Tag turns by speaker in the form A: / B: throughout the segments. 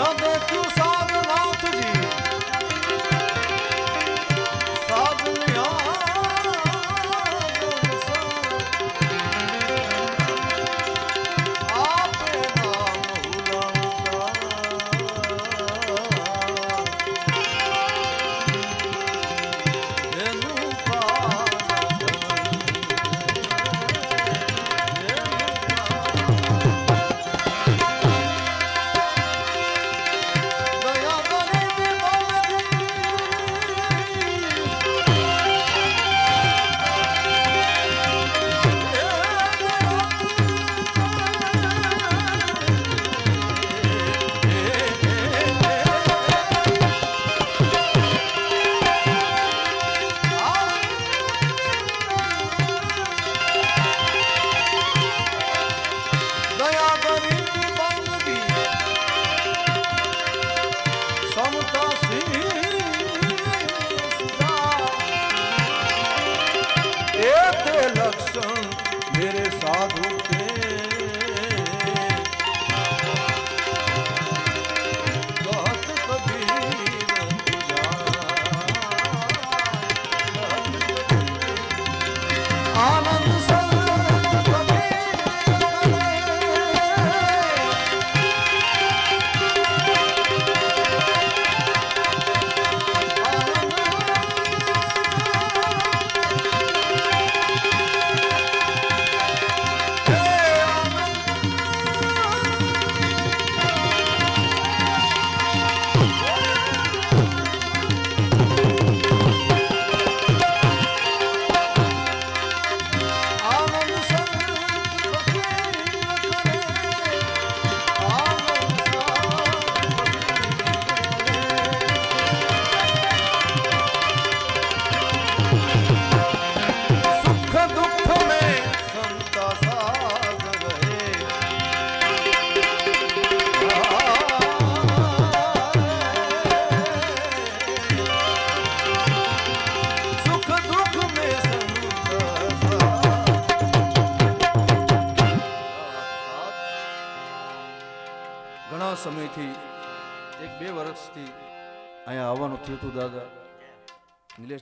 A: ન દેખ્યું સાધનાથજી દયા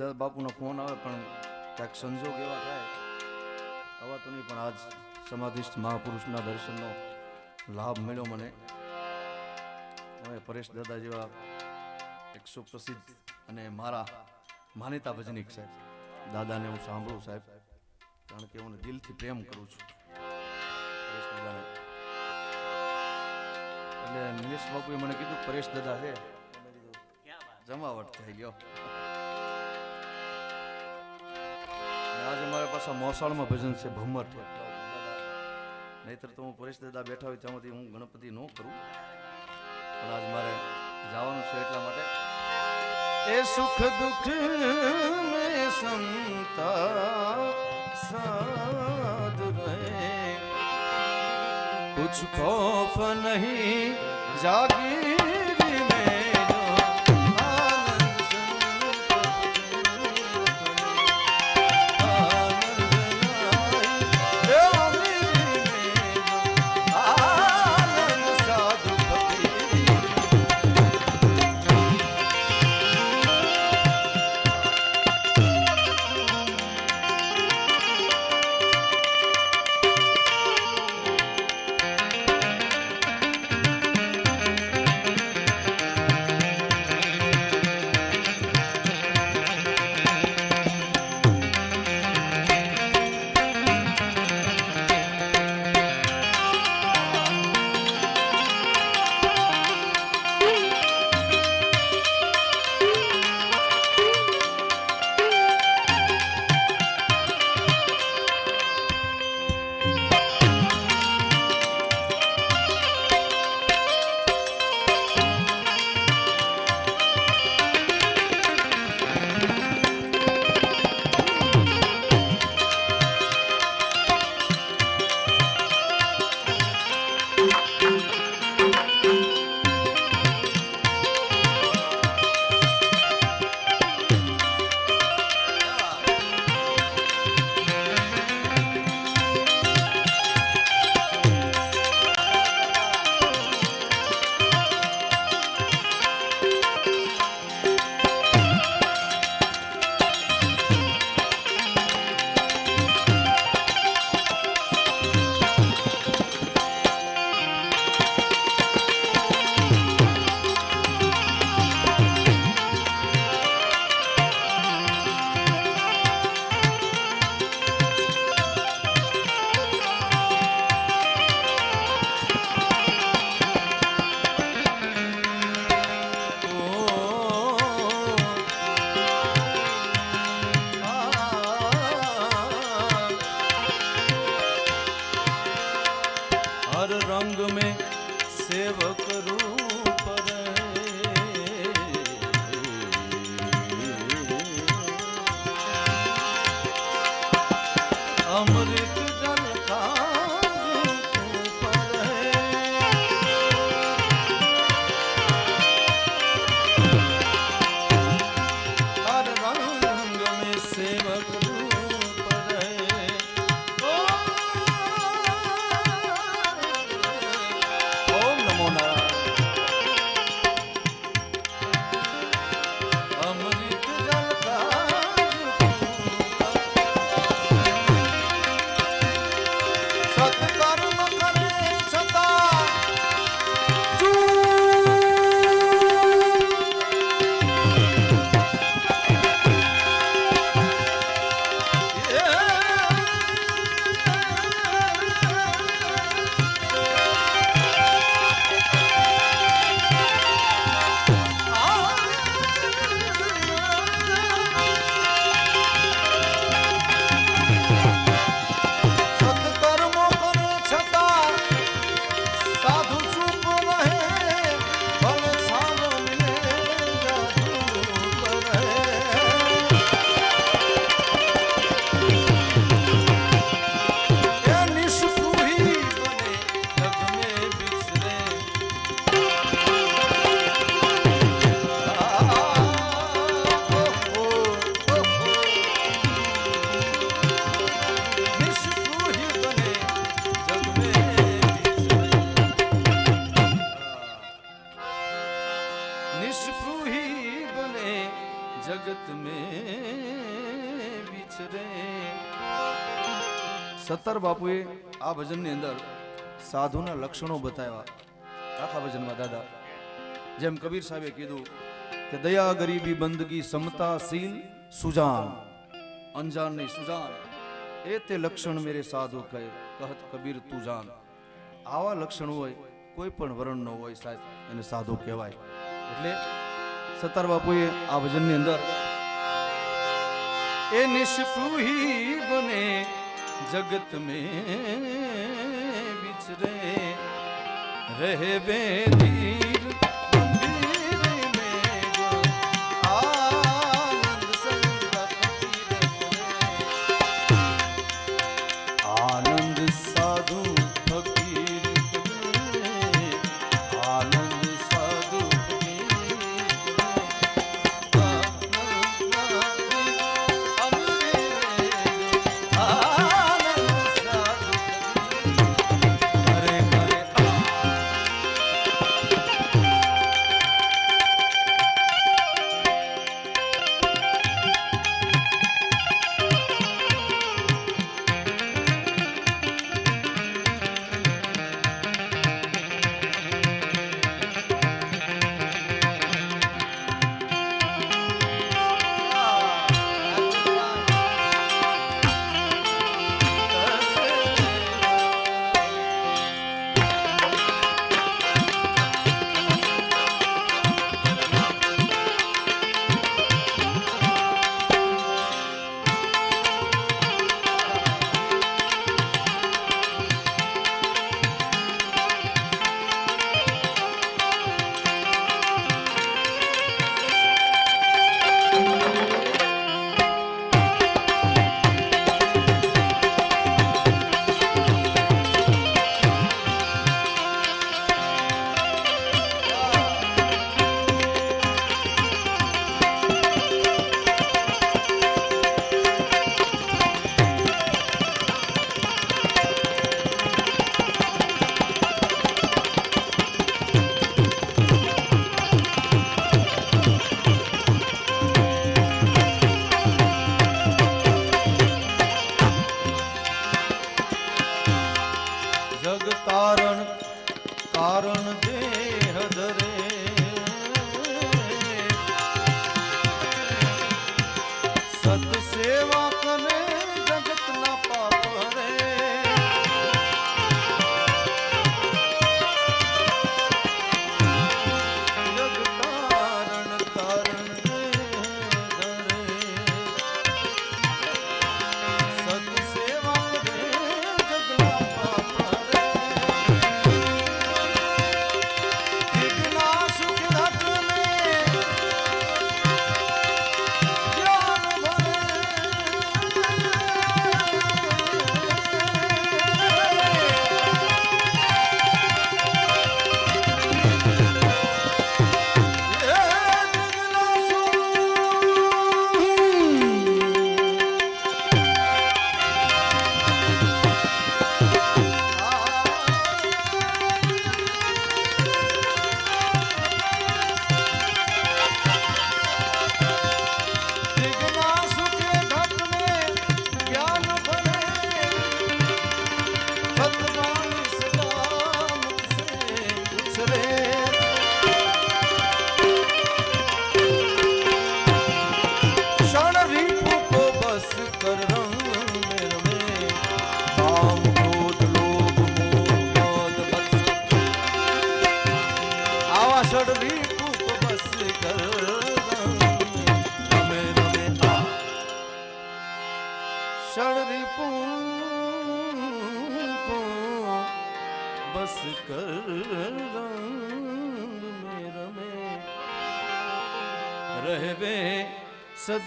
A: દાદા બાપુનો ફોન આવે પણ ક્યાંક સંજોગ એવા થાય આવતું નહીં, પણ આજ સમાધિસ્થ મહાપુરુષના દર્શનનો લાભ મળ્યો મને. હવે પરેશ દાદા જેવા એક સુપ્રસિદ્ધ અને મારા માનીતા ભજનિક સાહેબ, દાદાને હું સાંભળું સાહેબ, કારણ કે હું દિલથી પ્રેમ કરું છું. પરેશ દાદાને. એટલે નિલેશ બાપુએ મને કીધું, પરેશ દાદા છે જમાવટ થઈ ગયો. આજે મારે પાછા મોસાળમાં ભજન છે, ભમર નહીતર તો હું પરેશ દાદા બેઠા હોય ત્યાંથી હું ગણપતિ ન કરું. પણ આજ મારે જવાનું છે એટલા માટે. એ સુખ દુઃખ મે સંતા સાદ રહે કુછ ખોફ નહીં જાગી સત્તર બાપુએ આ ભજનની અંદર સાધુના લક્ષણો બતાવ્યા. આખા ભજનમાં દાદા, જેમ કબીર સાહેબે કીધું કે દયા ગરીબી બંદગી સમતા સુજાન. અંજાન નહીં, સુજાન. એ તે લક્ષણ મેરે સાધુ કહે, કહત કબીર તું જાન. આવા લક્ષણ હોય, કોઈ પણ વર્ણનો હોય સાહેબ, એને સાધુ કહેવાય. એટલે સત્તર બાપુએ આ ભજનની અંદર, એ નિષ્પૃહી બને जगत में विचरे रहे बेदी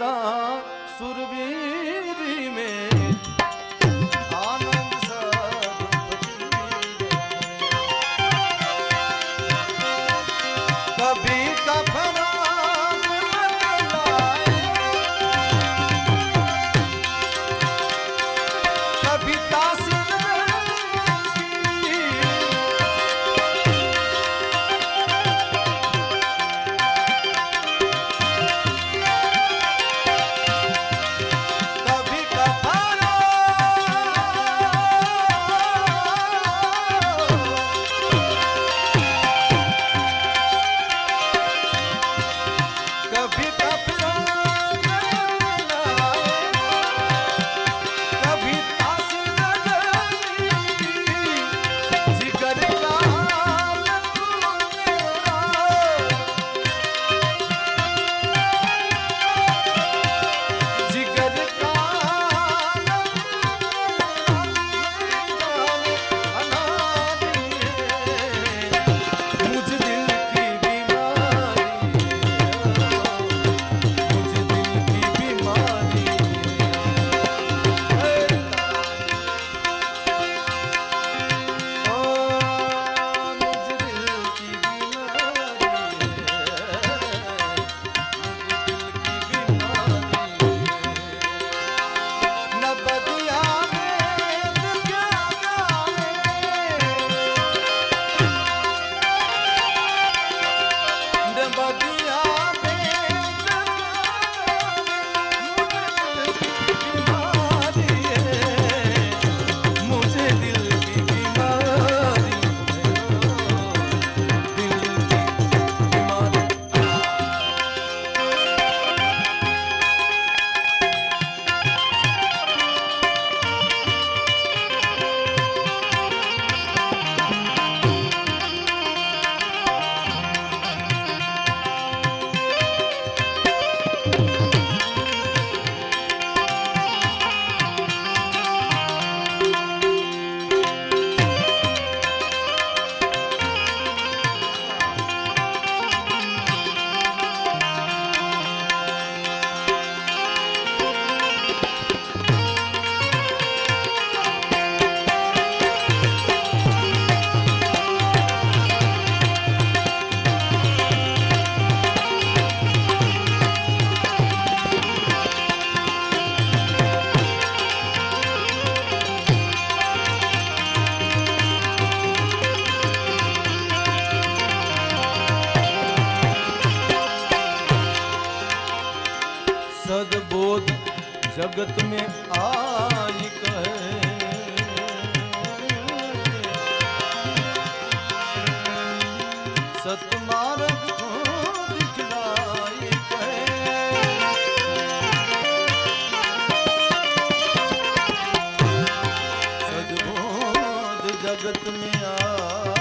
A: सा ਜਗਤ ਮੇ ਆ